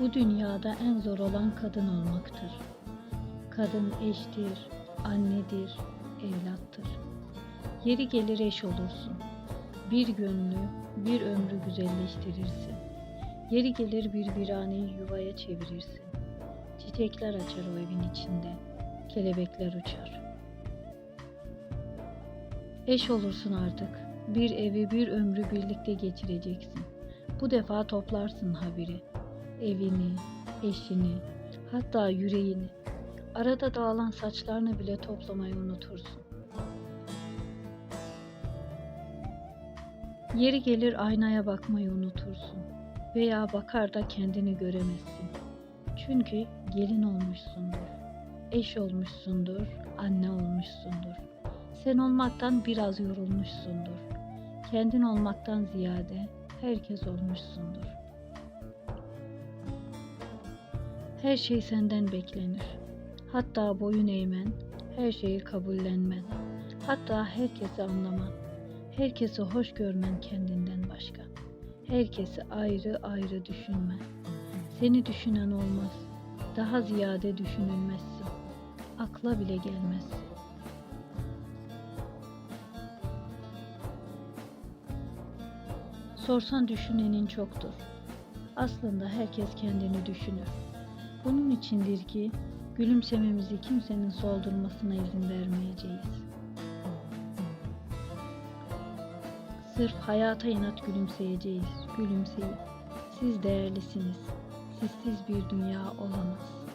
Bu dünyada en zor olan kadın olmaktır. Kadın eştir, annedir, evlattır. Yeri gelir eş olursun. Bir gönlü, bir ömrü güzelleştirirsin. Yeri gelir bir viraneyi yuvaya çevirirsin. Çiçekler açar o evin içinde, kelebekler uçar. Eş olursun artık. Bir evi, bir ömrü birlikte geçireceksin. Bu defa toplarsın haberi. Evini, eşini, hatta yüreğini. Arada dağılan saçlarını bile toplamayı unutursun. Yeri gelir aynaya bakmayı unutursun veya bakar da kendini göremezsin. Çünkü gelin olmuşsundur, eş olmuşsundur, anne olmuşsundur. Sen olmaktan biraz yorulmuşsundur. Kendin olmaktan ziyade herkes olmuşsundur. Her şey senden beklenir. Hatta boyun eğmen, her şeyi kabullenmen. Hatta herkesi anlaman. Herkesi hoş görmen kendinden başka. Herkesi ayrı ayrı düşünmen. Seni düşünen olmaz. Daha ziyade düşünülmezsin. Akla bile gelmezsin. Sorsan düşünenin çoktur. Aslında herkes kendini düşünür. Bunun içindir ki gülümsememizi kimsenin soldurmasına izin vermeyeceğiz. Sırf hayata inat gülümseyeceğiz, gülümseyip. Siz değerlisiniz. Sizsiz bir dünya olamaz.